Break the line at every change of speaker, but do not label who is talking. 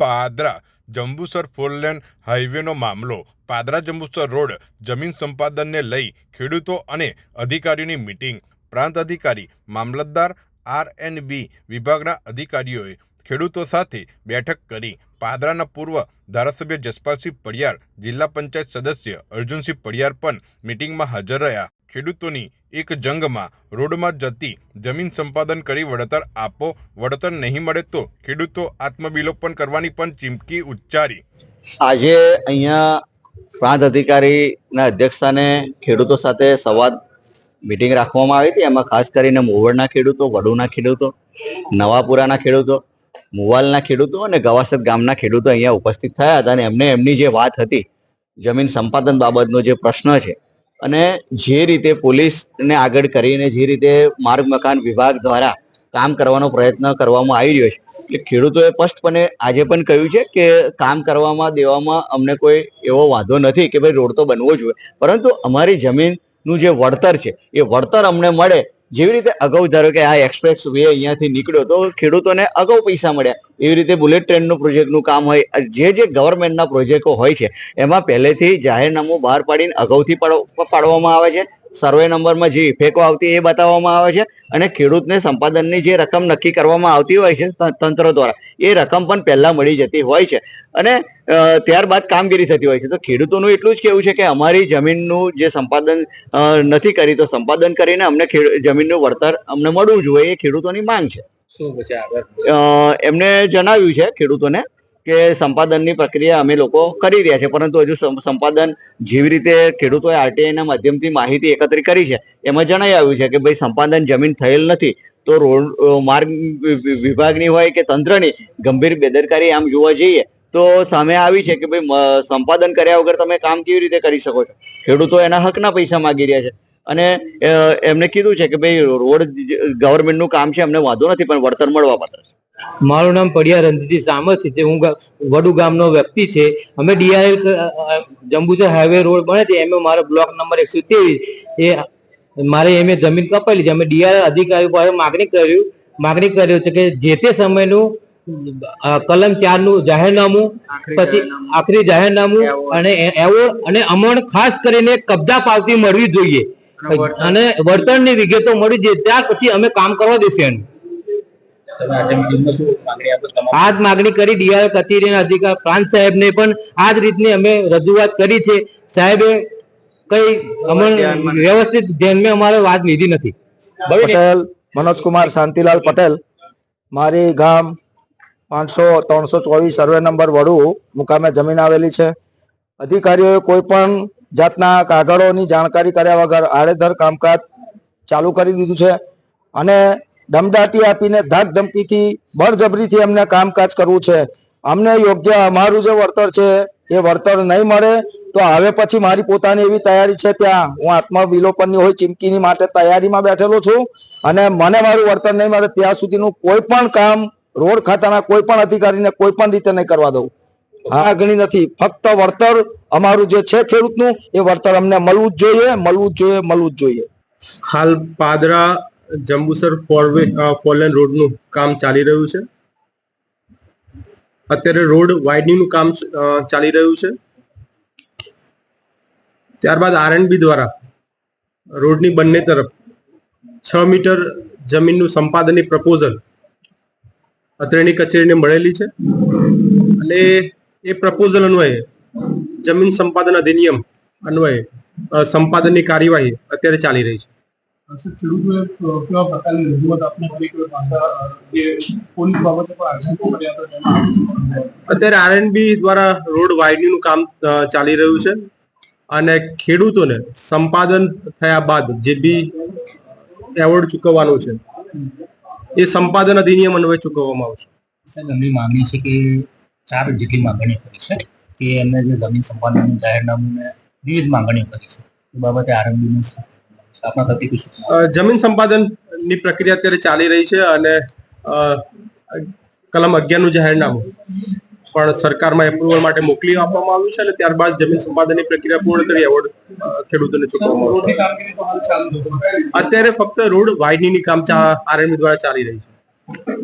Padra, Jambusar four lane હાઈવેનો મામલો. Padra Jambusar road જમીન સંપાદનને લઈ ખેડૂતો અને અધિકારીઓની મિટિંગ. પ્રાંત અધિકારી, મામલતદાર આર એન બી વિભાગના અધિકારીઓએ ખેડૂતો સાથે બેઠક કરી. પાદરાના પૂર્વ ધારાસભ્ય જસપાલસિંહ પડિયાર, જિલ્લા પંચાયત સદસ્ય અર્જુનસિંહ પડિયાર પણ મિટિંગમાં હાજર રહ્યા. ખેડૂતોની એક જંગમાં રોડમાં જતી જમીન સંપાદન કરી વળતર આપો, વળતર નહીં મળે તો ખેડૂતો આત્મવિલોપન કરવાની પણ ચીમકી ઉચ્ચારી.
આજે અહીંયા પ્રાંત અધિકારીના અધ્યક્ષસ્થાને ખેડૂતો સાથે સંવાદ મિટિંગ રાખવામાં આવી હતી. એમાં ખાસ કરીને મોવડના ખેડૂતો, વડુના ખેડૂતો, નવાપુરાના ખેડૂતો, મુવાલના ખેડૂતો અને ગવાસદ ગામના ખેડૂતો અહીંયા ઉપસ્થિત થયા હતા અને એમને એમની જે વાત હતી, જમીન સંપાદન બાબતનો જે પ્રશ્ન છે અને જે રીતે પોલીસને આગળ કરીને, જે રીતે માર્ગ, મકાન વિભાગ દ્વારા કામ કરવાનો પ્રયત્ન કરવામાં આવી રહ્યો છે એટલે ખેડૂતોએ સ્પષ્ટપણે આજે પણ કહ્યું છે કે કામ કરવામાં, દેવામાં અમને કોઈ એવો વાંધો નથી કે ભાઈ રોડ તો બનવો જોઈએ પરંતુ અમારી જમીનનું જે વળતર છે, એ વળતર અમને મળે જેવી રીતે અગાઉ ધારો કે આ એક્સપ્રેસ વે અહીંયાથી નીકળ્યો તો ખેડૂતોને અગાઉ પૈસા મળ્યા. એવી રીતે બુલેટ ટ્રેનનું પ્રોજેક્ટનું કામ હોય જે જે ગવર્મેન્ટના પ્રોજેક્ટો હોય છે, એમાં પહેલેથી જાહેરનામું બહાર પાડીને અગાઉથી પાડો- પાડવામાં આવે છે. સર્વે નંબરમાં જે ઇફેકો આવતી એ બતાવવામાં આવે છે અને ખેડૂતને સંપાદનની જે રકમ નક્કી કરવામાં આવતી હોય છે તંત્ર દ્વારા એ રકમ પણ પહેલાં મળી જતી હોય છે. અને ત્યારબાદ કામગીરી થતી હોય છે. તો ખેડૂતોનું એટલું જ કેવું છે કે અમારી જમીનનું જે સંપાદન નથી કરી તો સંપાદન કરીને અમને જમીનનું વળતર અમને મળવું જોઈએ એ ખેડૂતોની માંગ છે.
શું
એમને જણાવ્યું છે ખેડૂતોને કે સંપાદનની પ્રક્રિયા અમે લોકો કરી રહ્યા છે, પરંતુ હજુ સંપાદન જેવી રીતે ખેડૂતોએ આરટીઆઈના માધ્યમથી માહિતી એકત્રિત કરી છે, એમાં જણાઈ આવ્યું છે કે ભાઈ સંપાદન જમીન થયેલ નથી, તો રોડ માર્ગ વિભાગની હોય કે તંત્રની ગંભીર બેદરકારી આમ જોવા જઈએ, તો સામે આવી છે કે ભાઈ સંપાદન કર્યા વગર તમે કામ કેવી રીતે કરી શકો છો ખેડૂતો એના હકના પૈસા માગી રહ્યા છે, અને એમને કીધું છે કે ભાઈ રોડ ગવર્મેન્ટનું કામ છે એમને વાંધો નથી, પણ વળતર મળવા પાત્ર છે.
મારું નામ પડિયા રણજીત સામત છે હું વડુ ગામનો વ્યક્તિ છે. અમે ડીઆરએલ જંબુસર હાઈવે રોડ બને છે એમાં મારો બ્લોક નંબર એકસો ત્રેવીસ. એ મારે એમ જમીન કપાયેલી છે. અમે ડીઆરએલ અધિકારી પાસે માગણી કર્યું માગણી કર્યું છે કે જે તે સમયનું કલમ ચારનું જાહેરનામું પછી આખરી જાહેરનામું અને એવો એવોર્ડ અને અમણ ખાસ કરીને કબજા પાવતી મળવી જોઈએ. અને વળતરની વિગતો મળી જોઈએ ત્યાર પછી અમે કામ કરવા દેશે એનું. આ જ માગણી કરી ડીઆર કચેરીના અધિકાર પ્રાંત સાહેબને પણ આ જ રીતની અમે રજૂઆત કરી છે. સાહેબે કઈ અમને વ્યવસ્થિત ધ્યાનમાં અમારે વાત લીધી નથી.
પટેલ મનોજકુમાર શાંતિલાલ પટેલ મારી ગામ પાંચસો ત્રણસો ચોવીસ સર્વે નંબર વડુ મુકામે જમીન આવેલી છે. અધિકારીઓએ કોઈ પણ જાતના કાગળોની જાણકારી કર્યા વગર આડેધર કામકાજ ચાલુ કરી દીધું છે. અને દમદાટી આપીને ધાક ધમકીથી બળજબરીથી અમને કામકાજ કરવું છે. અમને યોગ્ય અમારું જે વળતર છે, એ વળતર નહીં મળે તો હવે પછી મારી પોતાની એવી તૈયારી છે ત્યાં. હું આત્મવિલોપનની હોય, ચીમકીની માટે તૈયારીમાં બેઠેલો છું અને મને મારું વળતર નહીં મળે ત્યાં સુધીનું કોઈ પણ કામ રોડ ખાતાના કોઈ પણ અધિકારીને કોઈ પણ રીતે નહીં કરવા દઉં. હા ઘણી નથી. ફક્ત વળતર અમારું જે છે ખેડૂતનું, એ વળતર અમને મળવું જ જોઈએ, મળવું જ જોઈએ, મળવું જ જોઈએ.
હાલ પાદરા જંબુસર ફોરવે ફોરલેન રોડનું કામ ચાલી રહ્યું છે. અત્યારે રોડ વાઇડનિંગનું કામ ચાલી રહ્યું છે. ત્યારબાદ આરએનબી દ્વારા રોડની બંને તરફ છ મીટર જમીનનું સંપાદનની પ્રપોઝલ અત્રેની કચેરીને મળેલી છે. અને એ પ્રપોઝલ અન્વયે જમીન સંપાદન અધિનિયમ અન્વયે સંપાદનની કાર્યવાહી અત્યારે ચાલી રહી છે.
ખેડૂતોએ કેવા પ્રકારની રજૂઆત આપને કરી કે જે પોલીસ બાબતે પણ આક્ષેપો કર્યા હતા તેમાં
અત્યારે આરએનબી દ્વારા રોડ વાઇડનિંગનું કામ ચાલી રહ્યું છે અને ખેડૂતોને સંપાદન થયા બાદ જે બી એવોર્ડ ચૂકવવાનો છે એ સંપાદન અધિનિયમ અન્વયે ચૂકવવામાં આવશે.
સર એમની માંગણી છે કે ચાર જેટલી માંગણી કરી છે કે એમને જે જમીન સંપાદનનું જાહેરનામું ને વિવિધ માંગણીઓ કરી છે. એ બાબતે આરએમબીની સ્થાપના થતી
અ, જમીન સંપાદનની પ્રક્રિયા અત્યારે ચાલી રહી છે અને કલમ અગિયારનું જાહેરનામું પણ સરકારમાં એપ્રુવલ માટે મોકલી આપવામાં આવ્યું છે અને ત્યારબાદ જમીન સંપાદનની પ્રક્રિયા પૂર્ણ કરી એવોર્ડ ખેડૂતોને ચૂકવવામાં આવશે. અત્યારે ફક્ત રોડ વાઇડનિંગની કામ આરએમ દ્વારા ચાલી રહી છે.